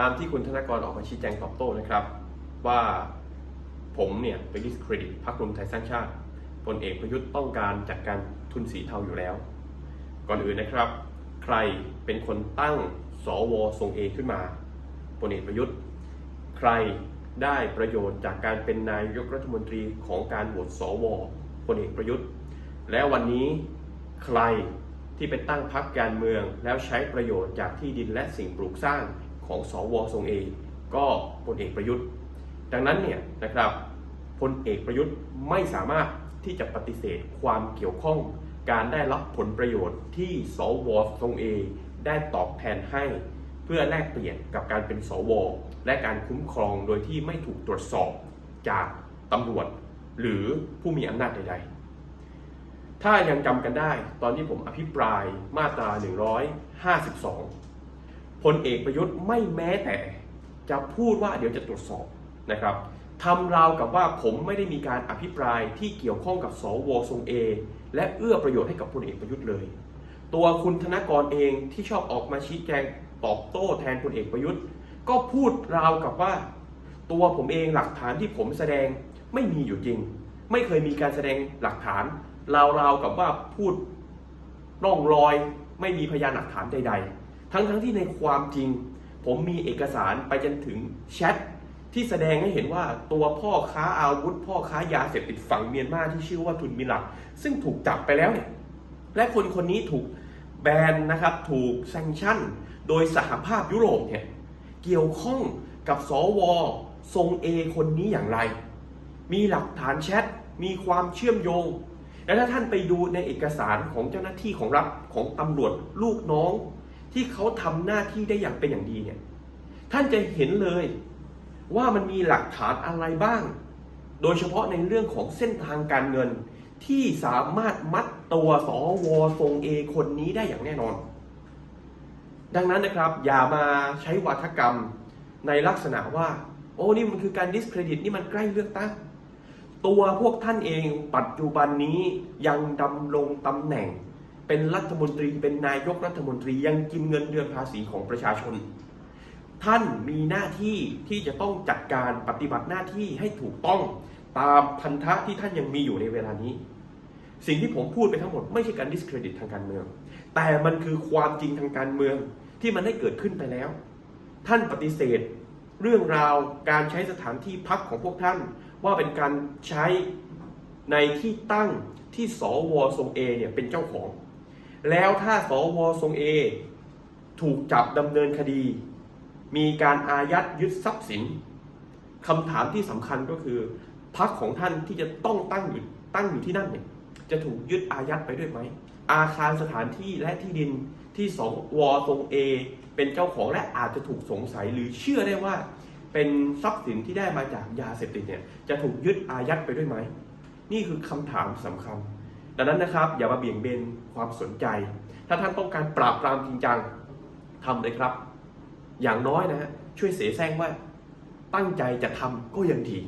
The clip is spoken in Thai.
ตามที่คุณธนกรออกมาชี้แจงตอบโต้นะครับ ว่าผมเนี่ยไปดิสเครดิตพรรครวมไทยสร้างชาติพลเอกประยุทธ์ต้องการจัดการทุนสีเทาอยู่แล้ว ก่อนอื่นนะครับ ใครเป็นคนตั้งสวทรงเอขึ้นมาพลเอกประยุทธ์ ใครได้ประโยชน์จากการเป็นนายกรัฐมนตรีของการโหวตสวพลเอกประยุทธ์ และวันนี้ใครที่ไปตั้งพรรคการเมือง แล้วใช้ประโยชน์จากที่ดินและสิ่งปลูกสร้าง ของสวทรงเอก็พลเอกประยุทธ์ ดังนั้นเนี่ยนะครับพลเอกประยุทธ์ไม่สามารถที่จะปฏิเสธความเกี่ยวข้องการได้รับผลประโยชน์ที่สวทรงเอได้ตอบแทนให้ เพื่อแลกเปลี่ยนกับการเป็นสว และการคุ้มครองโดยที่ไม่ถูกตรวจสอบจากตำรวจ หรือผู้มีอำนาจใด ๆ ถ้ายังจำกันได้ตอนที่ผมอภิปรายมาตรา 152 พลเอกประยุทธ์ไม่แม้แต่จะพูดว่าเดี๋ยวจะตรวจสอบนะครับทำราวกับว่าผมไม่ได้มีการอภิปรายที่เกี่ยวข้องกับสวทรงเอและเอื้อประโยชน์ให้กับพลเอกประยุทธ์เลย ตัวคุณธนกรเองที่ชอบออกมาชี้แจงตอบโต้แทนพลเอกประยุทธ์ ก็พูดราวกับว่า ตัวผมเองหลักฐานที่ผมแสดงไม่มีอยู่จริง ไม่เคยมีการแสดงหลักฐานราวๆกับว่าพูดร่องรอย ไม่มีพยานหลักฐานใด ๆ ทั้งๆที่ในความจริง ผมมีเอกสารไปจนถึงแชทที่แสดงให้เห็นว่าตัวพ่อค้าอาวุธ พ่อค้ายาเสพติดฝั่งเมียนมาที่ชื่อว่าทุนมิลักซึ่งถูกจับไปแล้วเนี่ยและคนคนนี้ถูกแบนนะครับถูกแซงชั่น โดยสหภาพยุโรปเนี่ยเกี่ยวข้องกับสวทรงเอคนนี้อย่างไร มีหลักฐานแชทมีความเชื่อมโยง และถ้าท่านไปดูในเอกสารของเจ้าหน้าที่ของรัฐของตำรวจลูกน้อง ที่เขาทำหน้าที่ได้อย่างเป็นอย่างดีเนี่ย ท่านจะเห็นเลยว่ามันมีหลักฐานอะไรบ้าง โดยเฉพาะในเรื่องของเส้นทางการเงิน ที่สามารถมัดตัวสวทรงเอคนนี้ได้อย่างแน่นอน ดังนั้นนะครับอย่ามาใช้วัฒกรรมในลักษณะว่า โอ้นี่มันคือการดิสเครดิตนี่มันใกล้เลือกตั้งตัวพวกท่านเองปัจจุบันนี้ยังดำรงตำแหน่ง เป็นรัฐมนตรีเป็นนายกรัฐมนตรียังกินเงินเดือนภาษีของประชาชน ท่านมีหน้าที่ที่จะต้องจัดการปฏิบัติหน้าที่ให้ถูกต้องตามพันธะที่ท่านยังมีอยู่ในเวลานี้ สิ่งที่ผมพูดไปทั้งหมดไม่ใช่การดิสเครดิตทางการเมือง แต่มันคือความจริงทางการเมืองที่มันได้เกิดขึ้นไปแล้ว ท่านปฏิเสธ เรื่องราวการใช้สถานที่พักของพวกท่าน ว่าเป็นการใช้ในที่ตั้งที่สวทรงเอเนี่ยเป็นเจ้าของ แล้วถ้าสวทรงเอ ถูกจับดำเนินคดี มีการอายัดยึดทรัพย์สินคำถามที่สำคัญก็คือพักของท่านที่จะต้องตั้งอยู่ตั้งอยู่ที่นั่นเนี่ยจะถูกยึดอายัดไปด้วยไหม อาคารสถานที่และที่ดินที่สวทรงเอเป็นเจ้าของและอาจจะถูกสงสัยหรือเชื่อได้ว่า เป็นทรัพย์สินที่ได้มาจากยาเสพติดเนี่ยจะถูกยึดอายัดไปด้วยไหม นี่คือคำถามสำคัญ ดังนั้นนะครับอย่ามาเบี่ยงเบนความสนใจ ถ้าท่านต้องการปราบปรามจริงจังทำเลยครับ อย่างน้อยนะฮะช่วยเสแสร้งว่าตั้งใจจะทำก็ยังดี